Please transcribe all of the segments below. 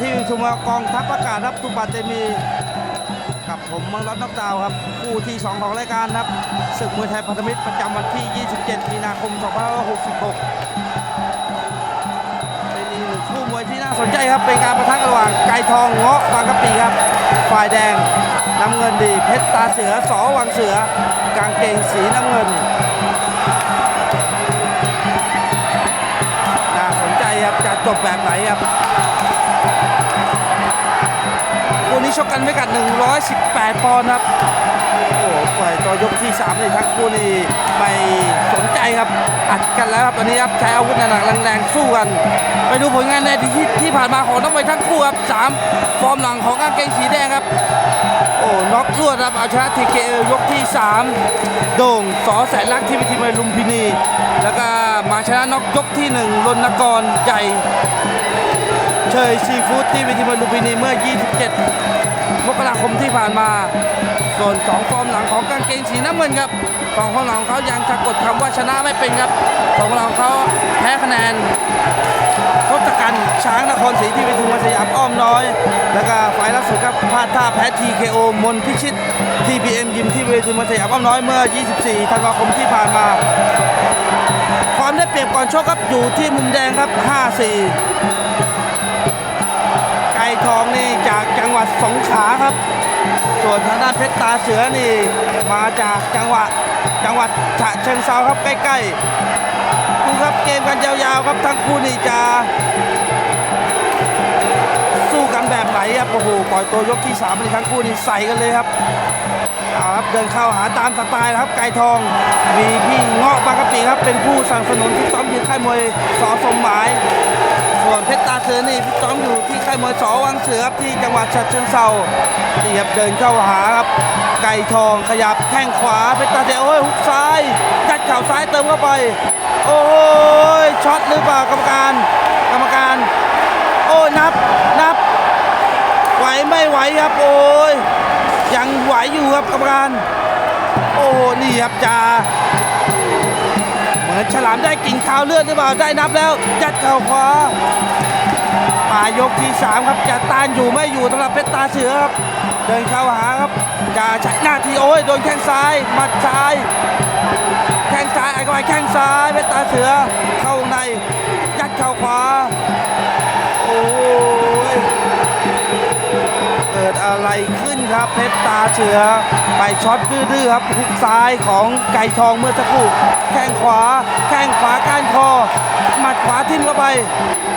ที่ชุมกองทัพอากาศครับทุกบาเตมีกับผมมังรัตน์นอกดาวครับคู่ที่ 2 ของรายการครับศึกมวยไทยพันธมิตรประจำวันที่ 27 มีนาคม 2566 เป็นอีกหนึ่งคู่มวยที่น่าสนใจครับ เป็นการประทะระหว่างไก่ทองเงาะบางกะปิครับ ฝ่ายแดงน้ำเงินดี เพชรตาเสือสอวังเสือกางเกงสีน้ำเงิน น่าสนใจครับจะจบแบบไหนครับ คู่นี้ชกกันไม่กัด 118 ปอนด์ครับ โอ้โหปล่อยตัวยกที่3เลยทั้งคู่นี่ไม่สนใจครับ อัดกันแล้วครับตอนนี้ครับใช้อาวุธหนักแรงๆสู้กัน ไปดูผลงานในที่ที่ผ่านมาของนักมวยทั้งคู่ครับสามฟอร์มหลังของกางเกงสีแดงครับ โอ้น็อกรวดครับเอาชนะทีเคยกที่ 3 โด่งสอแสนลักที่วิธีมวลุมพินี แล้วก็มาชนะน็อกยกที่ 1รณกรใหญ่ เชยซีฟู้ดที่วิธีมวยลุมพินีเมื่อ 27 มกราคมที่ผ่านมา ส่วนสองฟอร์มหลังของกางเกงสีน้ำเงินครับสองฟอร์มหลังของเขายังสะกดคำว่าชนะไม่เป็นครับสองฟอร์มหลังเขาแพ้คะแนนทศกัณฐ์ช้างนครศรีที่เวทีมวยสยามอ้อมน้อย แล้วก็ฝ่ายล่าสุดครับพลาดท่าแพ้ TKO มนพิชิต TBM ยิมที่เวทีมวยสยามอ้อมน้อยเมื่อ 24 ธันวาคมที่ผ่านมาความได้เปรียบก่อนชกครับอยู่ที่มุมแดงครับ 5-4 ทองนี่จากจังหวัดสงขลาครับ ส่วนทางด้านเพชรตาเสือนี่มาจากจังหวัดจังหวัดฉะเชิงเซาครับใกล้ๆดูครับเกมกันยาวๆครับทั้งคู่นี่จะสู้กันแบบไหนครับโอ้โหปล่อยตัวยกที่3ามนี่ทั้งคู่นี่ใส่กันเลยครับเอาครับเดินเข้าหาตามสไตล์นะครับไก่ทองมีพี่เงาะบางกะปิครับเป็นผู้สนับสนุนที่ซ้อมอยู่ค่ายมวยสอสมหมาย ส่วนเพชรตาเสือนี่พี่ซ้อมอยู่ที่ค่ายมวยสอวังเสือครับที่จังหวัดฉะเชิงเซานี่ครับเดินเข้าหาครับ ไก่ทองขยับแข้งขวาเพชรตาเสือโอ้ยหุกซ้ายยัดเข่าซ้ายเติมเข้าไป โอ้ยช็อตหรือเปล่ากรรมการ กรรมการ โอ้ยนับนับ ไหวไม่ไหวครับโอ้ยยังไหวอยู่ครับกรรมการ โอ้โหนี่ครับจ่าเหมือนฉลามได้กลิ่นคาวเลือดหรือเปล่าได้นับแล้วยัดเข่าขวาายกที่สามครับจะต้านอยู่ไม่อยู่สำหรับเพชรตาเสือครับ เดินเข้าหาครับจะใช้หน้าที่โอ้ยโดนแข้งซ้ายหมัดซ้ายแข้งซ้ายไอ้ก็ไปแข้งซ้ายเพชรตาเสือเข้าในยัดเข่าขวาโอ้ยเกิดอะไรขึ้นครับเพชรตาเสือไปช็อตดื้อครับหุกซ้ายของไก่ทองเมื่อสักครู่แข้งขวาแข้งขวาก้านคอหมัดขวาทิ่มเข้าไป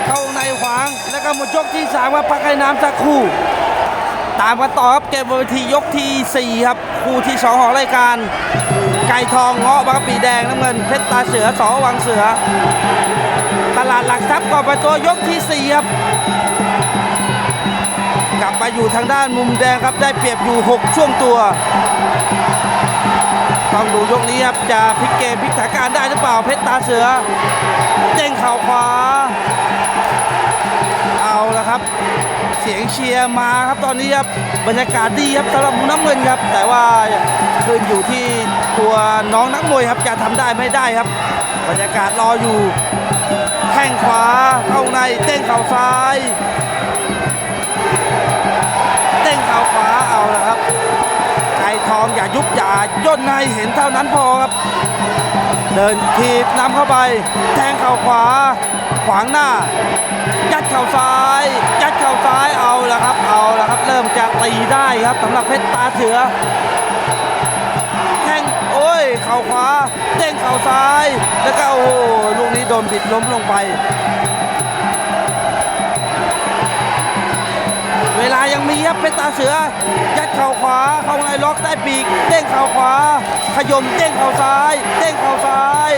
เข้าในขวาง แล้วก็หมดยกที่สามครับพักให้น้ำสักครู่ ตามกันต่อครับเกมบนเวทียกที่4ครับ คู่ที่2ของรายการ ไก่ทองเงาะบางกะปีแดงน้ำเงินเพชรตาเสือสอวังเสือ ตลาดหลักทรัพย์ก่อนไปตัวยกที่4ครับกลับมาอยู่ทางด้านมุมแดงครับได้เปรียบอยู่ 6 ช่วงตัว ต้องดูยกนี้ครับจะพลิกเกมพลิกสถานการณ์ได้หรือเปล่าเพชรตาเสือเด้งเข่าขวา เอาละครับ เสียงเชียร์มาครับตอนนี้ครับบรรยากาศดีครับสำหรับมุมน้ำเงินครับ แต่ว่าขึ้นอยู่ที่ตัวน้องนักมวยครับจะทำได้ไม่ได้ครับ บรรยากาศรออยู่แข้งขวาเข้าในเต้งเข่าซ้าย อย่าย่นให้เห็นเท่านั้นพอครับ เดินทีบนำเข้าไป แทงเข่าขวา ขวางหน้า ยัดเข่าซ้าย ยัดเข่าซ้ายเอาละครับ เอาละครับ เริ่มจะตีได้ครับสำหรับเพชรตาเสือแข้งโอ้ยเข่าขวาเด้งเข่าซ้าย แล้วก็โอ้โหลูกนี้โดนบิดล้มลงไป เวลายังมีครับเพชรตาเสือ ยัดเข่าขวา เข้าในล็อกได้ปีกเด้งเข่าขวา ขยมเด้งเข่าซ้าย เด้งเข่าซ้าย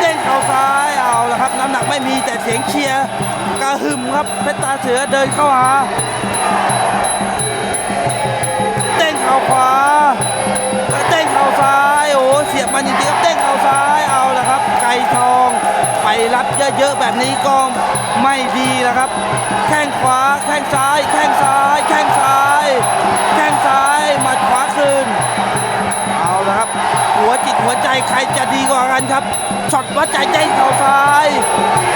เด้งเข่าซ้ายเอาละครับ น้ำหนักไม่มีแต่เสียงเชียร์กระหึ่มครับเพชรตาเสือเดินเข้าหาเด้งเข่าขวาเด้งเข่าซ้ายโอ้เสียบมันจริงๆครับ เยอะแบบนี้ก็ไม่ดีนะครับ แข้งขวาแข้งซ้าย แข้งซ้าย แข้งซ้าย แข้งซ้ายมาขวาคืนเอาละครับ หัวจิตหัวใจใครจะดีกว่ากันครับช็อตวัดใจใจชเข่าซ้าย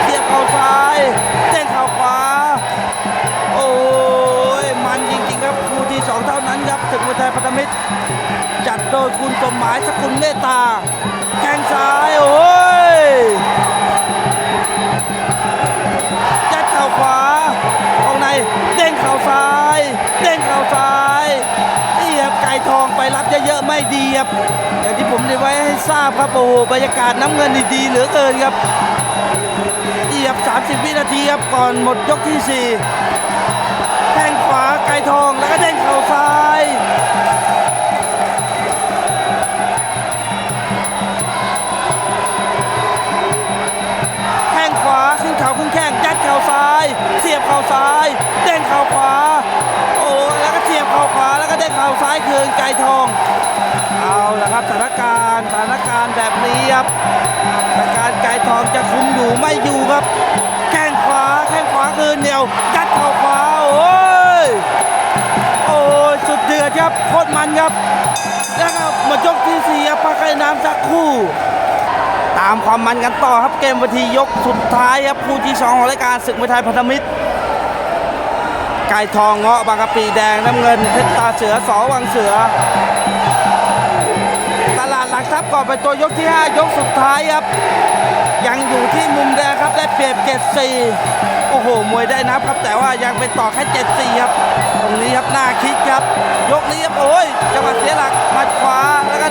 เสียบเข่าซ้ายเด้งเข่าขวา โอ้ยมันจริงๆครับคู่ที่สองเท่านั้นครับถึงมวยไทยพัฒมิตรจัดโดยคุณสมหมายสกุลเมตตา แข้งซ้ายโอ้ องไปรับเยอะๆไม่ดีครับอย่างที่ผมได้ไว้ให้ทราบครับโอ้โหบรรยากาศน้ำเงินดีๆเหลือเกินครับนี่ครับ30 วินาทีครับก่อนหมดยกที่ 4 แข้งขวาไก่ทอง นไก่ทอง เอาละครับสถานการณ์สถานการณ์แบบนี้ครับสถานการณ์ไก่ทองจะคุมอยู่ไม่อยู่ครับ แข้งขวาแข้งขวาคืนเดียวยัดเข่าขวาโอ้ยโอ้ยสุดเดือดครับโคตรมันครับแล้วก็หมดยกที่สี่ครับพักให้น้ำสักคู่ ตามความมันกันต่อครับเกมวันทียกสุดท้ายครับคู่ที่สองของรายการศึกมวยไทยพันธมิตร ไก่ทองเงาะบางกะปิแดงน้ำเงินเพชรตาเสือสอวังเสือ ตลาดหลักทรัพย์ก่อนไปตัวยกที่ 5 ยกสุดท้ายครับ ยังอยู่ที่มุมแดงครับได้เปรียบ 7-4 โอ้โห มวยได้นับครับแต่ว่ายังเป็นต่อแค่ 7-4 ครับ ตรงนี้ครับหน้าคิดครับ ยกนี้ครับโอ้ยจังหวะเสียหลักมัดขวาแล้วก็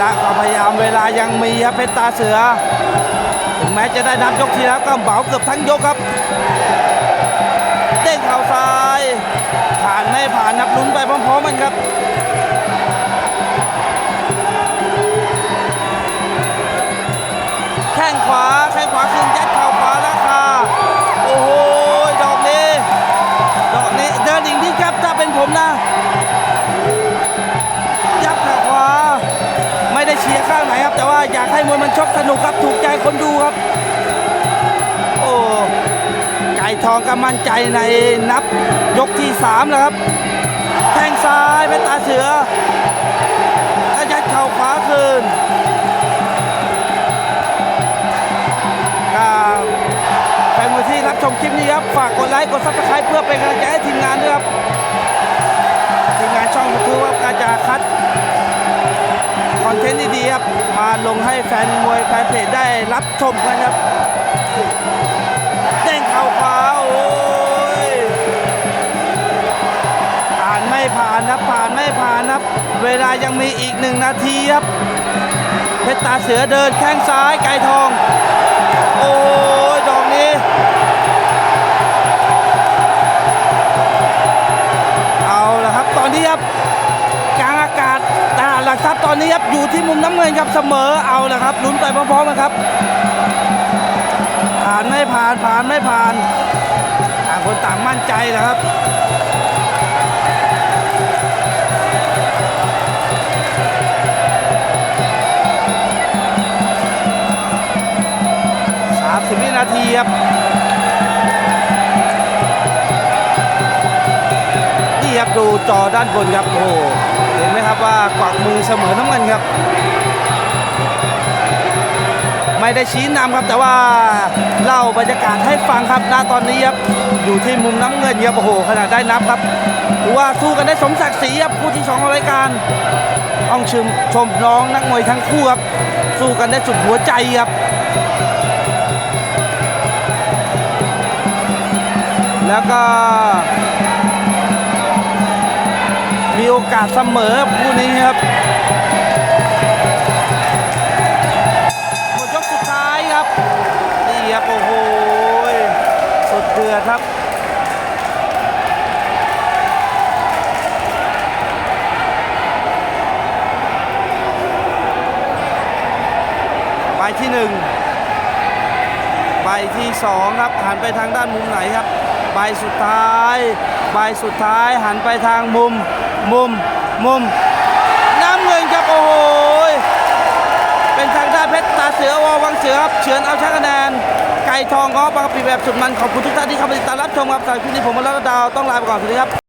ละความพยายามเวลายังมีครับเพชรตาเสือ ถึงแม้จะได้นับยกทีแล้วก็เบาเกือบทั้งยกครับ เด้งเข่าซ้าย ผ่านไม่ผ่านนับลุ้นไปพร้อมๆกันครับแข้งขวาแข้งขวาคืนากให้มวยมันชกสนุกครับถูกใจคนดูครับ โอ้ไก่ทองก็มั่นใจในนับยกที่3แล้วครับ แทงซ้ายเป็นตาเสือแล้วยัดเข่าขวาคืนก็แฟนมวยที่รับชมคลิปนี้ครับ ฝากกดไลค์กดซับสไครป์เพื่อเป็นกำลังใจให้ทีมงานด้วยครับ ทีมงานช่องยูทูบครับก็จะคัด มาลงให้แฟนมวยแฟนเพจได้รับชมกันครับเด้งเข่าขวาโอ้ยผ่านไม่ผ่านนะผ่านไม่ผ่านนะเวลายังมีอีกหนึ่งนาทีครับเพชรตาเสือเดินแข้งซ้ายไก่ทอง อนนี้ครับอยู่ที่มุมน้ำเงินครับเสมอเอาละครับลุ้นไปพร้อมๆกันครับ ผ่านไม่ผ่านผ่านไม่ผ่านต่างคนต่างมั่นใจนะครับสามสิบวินาทีครับนี่ครับดูจอด้านบนครับโอ้ เห็นไหมครับว่ากวักมือเสมอน้ำเงินครับ ไม่ได้ชี้นำครับแต่ว่าเล่าบรรยากาศให้ฟังครับณตอนนี้ครับอยู่ที่มุมน้ำเงินครับโอ้โหขนาดได้นับครับถือว่าสู้กันได้สมศักดิ์ศรีครับคู่ที่สองของรายการต้องชมชมน้องนักมวยทั้งคู่ครับสู้กันได้สุดหัวใจครับแล้วก็ โอกาสเสมอคู่นี้ครับหมดยกสุดท้ายครับนี่ครับโอ้โหสุดเดือดครับใบที่หนึ่งใบที่สองครับหันไปทางด้านมุมไหนครับใบสุดท้ายใบสุดท้ายหันไปทางมุม มุมมุมน้ำเงินครับโอ้โหเป็นทางด้านเพชรตาเสือวอวังเสือครับเฉือนเอาชนะคะแนนไก่ทองก็ปังปีแบบสุดมันขอบคุณทุกท่านที่เข้ามาติดตามรับชมครับสำหรับคลิปนี้ผมมาแล้วก็ดาวต้องลาไปก่อนสวัสดีครับ